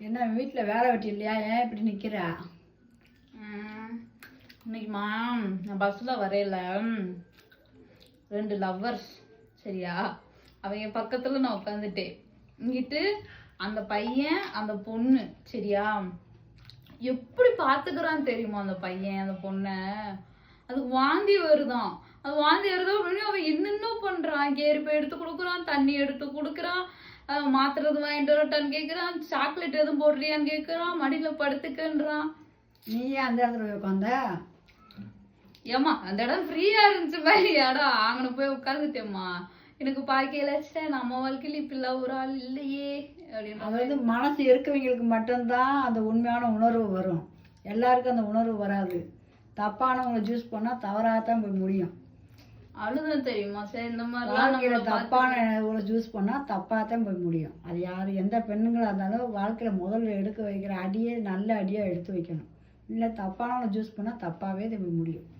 என்ன வீட்டில் வேலை வெட்டி இல்லையா? ஏன் இப்படி நிற்கிறா இன்னைக்குமா நான் பஸ்ஸில் வரையில. ரெண்டு லவ்வர்ஸ் சரியா? அவங்க பக்கத்தில் நான் உட்காந்துட்டேன் இங்கிட்டு அந்த பையன் அந்த பொண்ணு. சரியா? எப்படி பார்த்துக்கிறான் தெரியுமா அந்த பையன் அந்த பொண்ணை? அதுக்கு வாந்தி வருதாம் அது வாந்தி வருதோ அப்படின்னு அவன் என்னென்ன பண்றான். கேரி போய் எடுத்து கொடுக்குறான் தண்ணி எடுத்து கொடுக்குறான். எதுவும் வாங்கிட்டு வரட்டான்னு கேட்குறான் சாக்லேட் எதுவும் போடுறியான்னு கேட்குறான் மடியில் படுத்துக்கன்றான். நீ ஏன் அந்த இடத்துல உட்காந்த ஏம்மா அந்த இடம் ஃப்ரீயா இருந்துச்சு மாதிரி. இடம் அங்கே போய் உட்காந்துட்டேம்மா எனக்கு ச்சே நம்ம வாழ்க்கையில இப்படிலாம் ஒரு ஆள் இல்லையே அப்படின்னு. அதாவது மனசு இருக்கவங்களுக்கு மட்டும்தான் அந்த உண்மையான உணர்வு வரும். எல்லாருக்கும் அந்த உணர்வு வராது. தப்பானவங்களை ஜூஸ் பண்ணால் தவறாகத்தான் போய் முடியும். அழுதான் தெரியுமா? சரி இந்த பார்த்து- தப்பான ஜூஸ் பண்ணால் தப்பாக தான் போய் முடியும். அது யார் எந்த பெண்ணுங்களாக இருந்தாலும் வாழ்க்கையில் முதல்ல எடுக்க வைக்கிற அடியே நல்ல அடியாக எடுத்து வைக்கணும். இல்லை தப்பானவங்களை ஜூஸ் பண்ணால் தப்பாகவே போய் முடியும்.